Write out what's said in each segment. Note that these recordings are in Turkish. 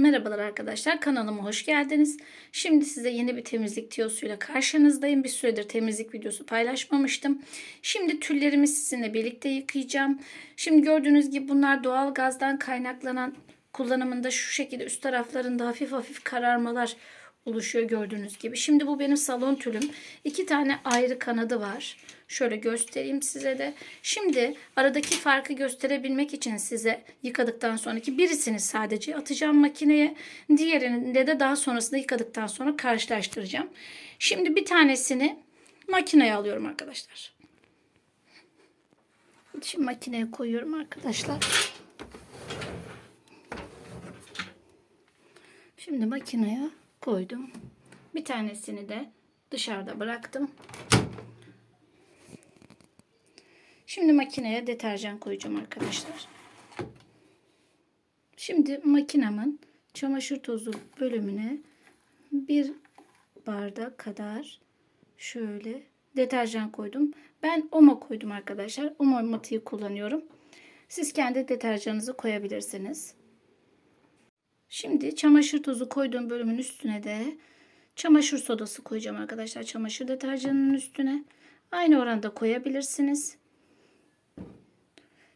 Merhabalar arkadaşlar kanalıma hoş geldiniz. Şimdi size yeni bir temizlik tiyosuyla karşınızdayım. Bir süredir temizlik videosu paylaşmamıştım. Şimdi tüllerimi sizinle birlikte yıkayacağım. Şimdi gördüğünüz gibi bunlar doğal gazdan kaynaklanan kullanımında şu şekilde üst taraflarında hafif hafif kararmalar oluşuyor gördüğünüz gibi. Şimdi bu benim salon tülüm. İki tane ayrı kanadı var. Şöyle göstereyim size de. Şimdi aradaki farkı gösterebilmek için size yıkadıktan sonraki birisini sadece atacağım makineye. Diğerini de, de daha sonrasında yıkadıktan sonra karşılaştıracağım. Şimdi bir tanesini makineye alıyorum arkadaşlar. Şimdi makineye koyuyorum arkadaşlar. Şimdi makineye koydum. Bir tanesini de dışarıda bıraktım. Şimdi makineye deterjan koyacağım arkadaşlar. Şimdi makinemin çamaşır tozu bölümüne bir bardak kadar şöyle deterjan koydum. Ben Omo koydum arkadaşlar. Omo matıyı kullanıyorum. Siz kendi deterjanınızı koyabilirsiniz. Şimdi çamaşır tozu koyduğum bölümün üstüne de çamaşır sodası koyacağım arkadaşlar. Çamaşır deterjanının üstüne. Aynı oranda koyabilirsiniz.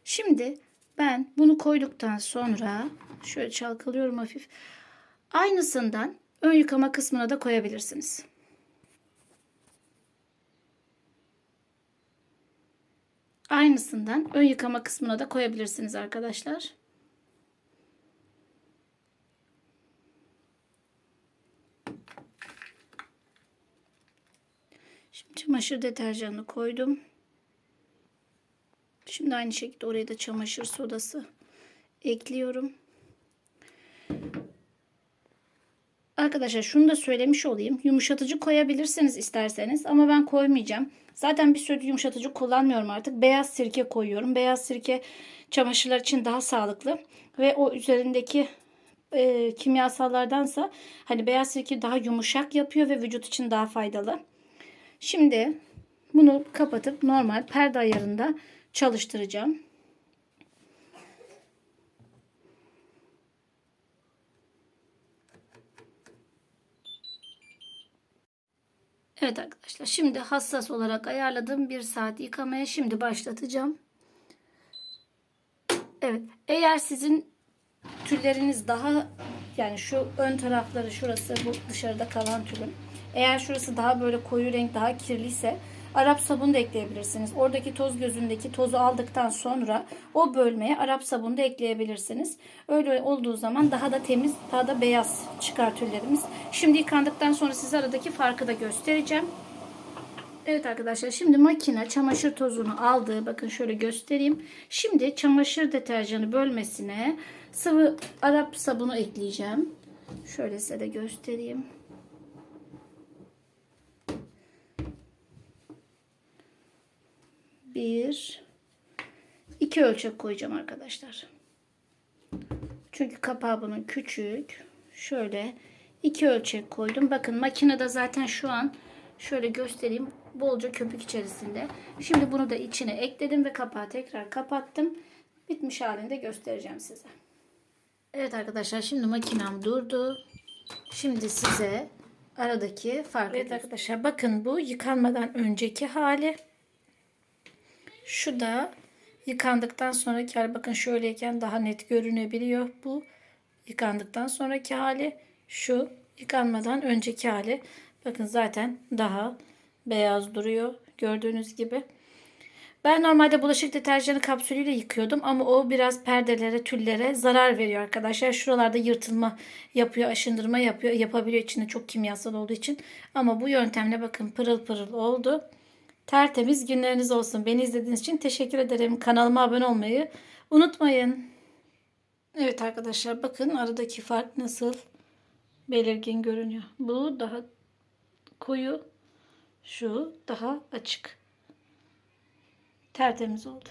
Şimdi ben bunu koyduktan sonra şöyle çalkalıyorum hafif. Aynısından ön yıkama kısmına da koyabilirsiniz. Aynısından ön yıkama kısmına da koyabilirsiniz arkadaşlar. Şimdi çamaşır deterjanını koydum. Şimdi aynı şekilde oraya da çamaşır sodası ekliyorum. Arkadaşlar şunu da söylemiş olayım. Yumuşatıcı koyabilirsiniz isterseniz ama ben koymayacağım. Zaten bir sürü yumuşatıcı kullanmıyorum artık. Beyaz sirke koyuyorum. Beyaz sirke çamaşırlar için daha sağlıklı ve o üzerindeki e, kimyasallardansa hani beyaz sirke daha yumuşak yapıyor ve vücut için daha faydalı. Şimdi bunu kapatıp normal perde ayarında çalıştıracağım. Evet arkadaşlar şimdi hassas olarak ayarladığım bir saat yıkamaya şimdi başlatacağım. Evet eğer sizin tülleriniz daha yani şu ön tarafları şurası bu dışarıda kalan tülüm. Eğer şurası daha böyle koyu renk daha kirliyse Arap sabunu da ekleyebilirsiniz. Oradaki toz gözündeki tozu aldıktan sonra o bölmeye Arap sabunu da ekleyebilirsiniz. Öyle olduğu zaman daha da temiz, daha da beyaz çıkar tüllerimiz. Şimdi yıkandıktan sonra size aradaki farkı da göstereceğim. Evet arkadaşlar şimdi makine çamaşır tozunu aldı. Bakın şöyle göstereyim. Şimdi çamaşır deterjanı bölmesine sıvı Arap sabunu ekleyeceğim. Şöyle size de göstereyim. Bir iki ölçek koyacağım arkadaşlar. Çünkü kapağı bunun küçük. Şöyle iki ölçek koydum. Bakın makinede zaten şu an şöyle göstereyim. Bolca köpük içerisinde. Şimdi bunu da içine ekledim ve kapağı tekrar kapattım. Bitmiş halinde göstereceğim size. Evet arkadaşlar şimdi makinem durdu. Şimdi size aradaki farkı. Evet arkadaşlar bakın bu yıkanmadan önceki hali. Şu da yıkandıktan sonraki hali. Bakın şöyleyken daha net görünebiliyor. Bu yıkandıktan sonraki hali. Şu yıkanmadan önceki hali. Bakın zaten daha beyaz duruyor. Gördüğünüz gibi. Ben normalde bulaşık deterjanı kapsülüyle yıkıyordum ama o biraz perdelere, tüllere zarar veriyor arkadaşlar. Şuralarda yırtılma yapıyor, aşındırma yapıyor, yapabiliyor içinde çok kimyasal olduğu için. Ama bu yöntemle bakın pırıl pırıl oldu. Tertemiz günleriniz olsun. Beni izlediğiniz için teşekkür ederim. Kanalıma abone olmayı unutmayın. Evet arkadaşlar bakın aradaki fark nasıl belirgin görünüyor. Bu daha koyu, şu daha açık. Tertemiz oldu.